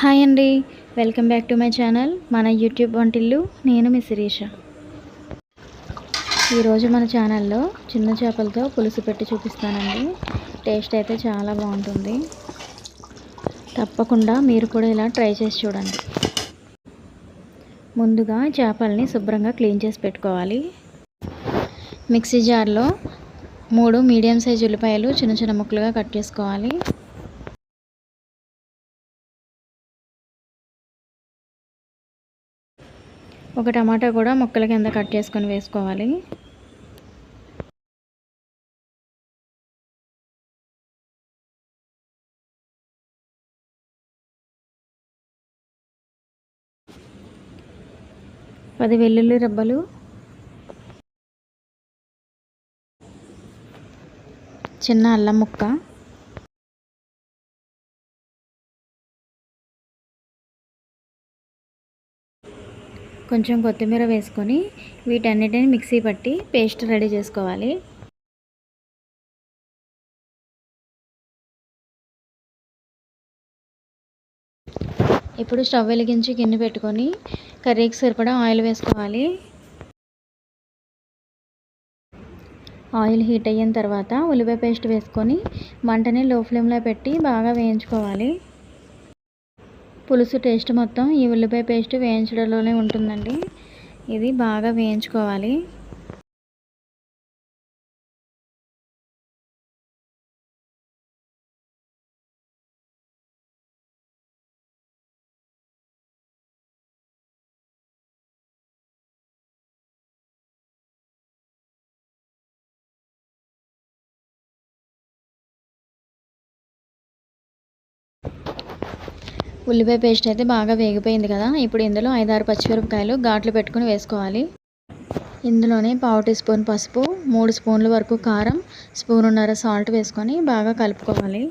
Hi అండి. Welcome back to my channel. మన YouTube వంటిల్లు నేను మీ శిరీష. ఈరోజు మన ఛానల్లో చిన్న చేపలతో పులుసు పెట్టి చూపిస్తానండి. టేస్ట్ అయితే చాలా బాగుంటుంది. తప్పకుండా మీరు కూడా ఇలా ట్రై చేసి చూడండి. ముందుగా చేపల్ని శుభ్రంగా క్లీన్ చేసి పెట్టుకోవాలి. మిక్సీ జార్లో మూడు మీడియం సైజ్ ఉల్లిపాయలు చిన్న చిన్న ముక్కలుగా కట్ చేసుకోవాలి. ఒక టమాటా కూడా ముక్కల కింద కట్ చేసుకొని వేసుకోవాలి. పది వెల్లుల్లి రెబ్బలు. చిన్న అల్లం ముక్క. కొంచెం కొత్తిమీర వేసుకొని వీటన్నిటిని మిక్సీ పట్టి పేస్ట్ రెడీ చేసుకోవాలి. ఇప్పుడు స్టవ్ వెలిగించి గిన్నె పెట్టుకొని కర్రీకి సరిపడా ఆయిల్ వేసుకోవాలి. ఆయిల్ హీట్ అయిన తర్వాత ఉల్లిపాయ పేస్ట్ వేసుకొని మంటని లో ఫ్లేమ్లో పెట్టి బాగా వేయించుకోవాలి. పులుసు టేస్ట్ మొత్తం ఈ ఉల్లిపాయ పేస్ట్ వేయించడంలోనే ఉంటుందండి. ఇది బాగా వేయించుకోవాలి. ఉల్లిపాయ పేస్ట్ అయితే బాగా వేగిపోయింది కదా. ఇప్పుడు ఇందులో ఐదారు పచ్చిమిరపకాయలు ఘాట్లు పెట్టుకుని వేసుకోవాలి. ఇందులోనే పావు టీ స్పూన్ పసుపు మూడు స్పూన్ల వరకు కారం స్పూనున్నర సాల్ట్ వేసుకొని బాగా కలుపుకోవాలి.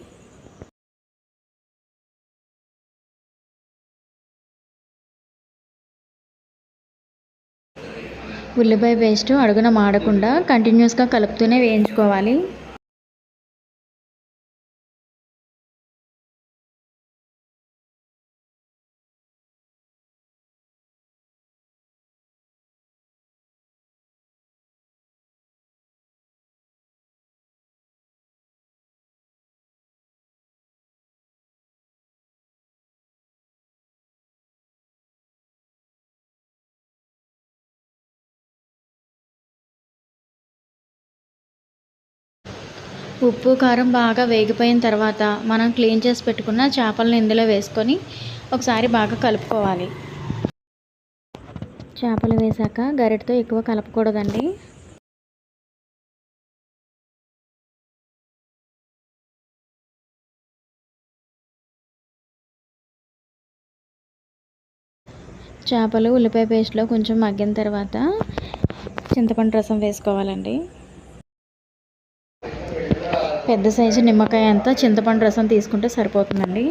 ఉల్లిపాయ పేస్ట్ అడుగున మాడకుండా కంటిన్యూస్గా కలుపుతూనే వేయించుకోవాలి. ఉప్పు కారం బాగా వేగిపోయిన తర్వాత మనం క్లీన్ చేసి పెట్టుకున్న చేపలను ఇందులో వేసుకొని ఒకసారి బాగా కలుపుకోవాలి. చేపలు వేసాక గరిటతో ఎక్కువ కలపకూడదండి. చేపలు ఉల్లిపాయ పేస్ట్లో కొంచెం మగ్గిన తర్వాత చింతపండు రసం వేసుకోవాలండి. పెద్ద సైజు నిమ్మకాయ అంతా చింతపండు రసం తీసుకుంటే సరిపోతుందండి.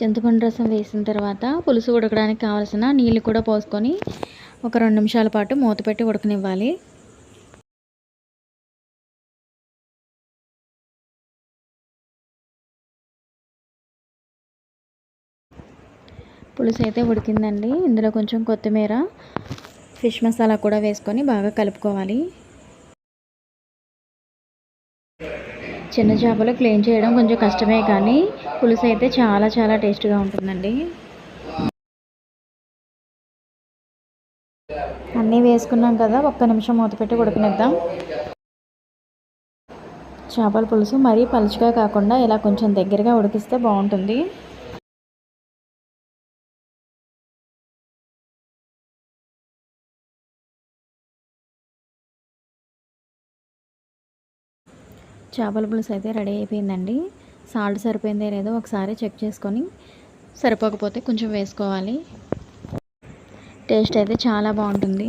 చింతపండు రసం వేసిన తర్వాత పులుసు ఉడకడానికి కావాల్సిన నీళ్ళు కూడా పోసుకొని ఒక రెండు నిమిషాల పాటు మూత పెట్టి ఉడకనివ్వాలి. పులుసు అయితే ఉడికిందండి. ఇందులో కొంచెం కొత్తిమీర ఫిష్ మసాలా కూడా వేసుకొని బాగా కలుపుకోవాలి. చిన్న చేపలు క్లీన్ చేయడం కొంచెం కష్టమే కానీ పులుసు అయితే చాలా చాలా టేస్ట్గా ఉంటుందండి. అన్నీ వేసుకున్నాం కదా ఒక్క నిమిషం మూతపెట్టి ఉడకనిద్దాం. చేపల పులుసు మరీ పలుచుగా కాకుండా ఇలా కొంచెం దగ్గరగా ఉడికిస్తే బాగుంటుంది. చేపల పులుసు అయితే రెడీ అయిపోయిందండి. సాల్ట్ సరిపోయిందే లేదో ఒకసారి చెక్ చేసుకొని సరిపోకపోతే కొంచెం వేసుకోవాలి. టేస్ట్ అయితే చాలా బాగుంటుంది.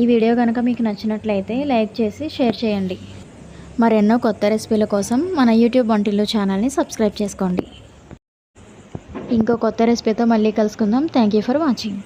ఈ వీడియో కనుక మీకు నచ్చినట్లయితే లైక్ చేసి షేర్ చేయండి. మరెన్నో కొత్త రెసిపీల కోసం మన యూట్యూబ్ వంటిల్లు ఛానల్ని సబ్స్క్రైబ్ చేసుకోండి. ఇంకో కొత్త రెసిపీతో మళ్ళీ కలుసుకుందాం. Thank you for watching.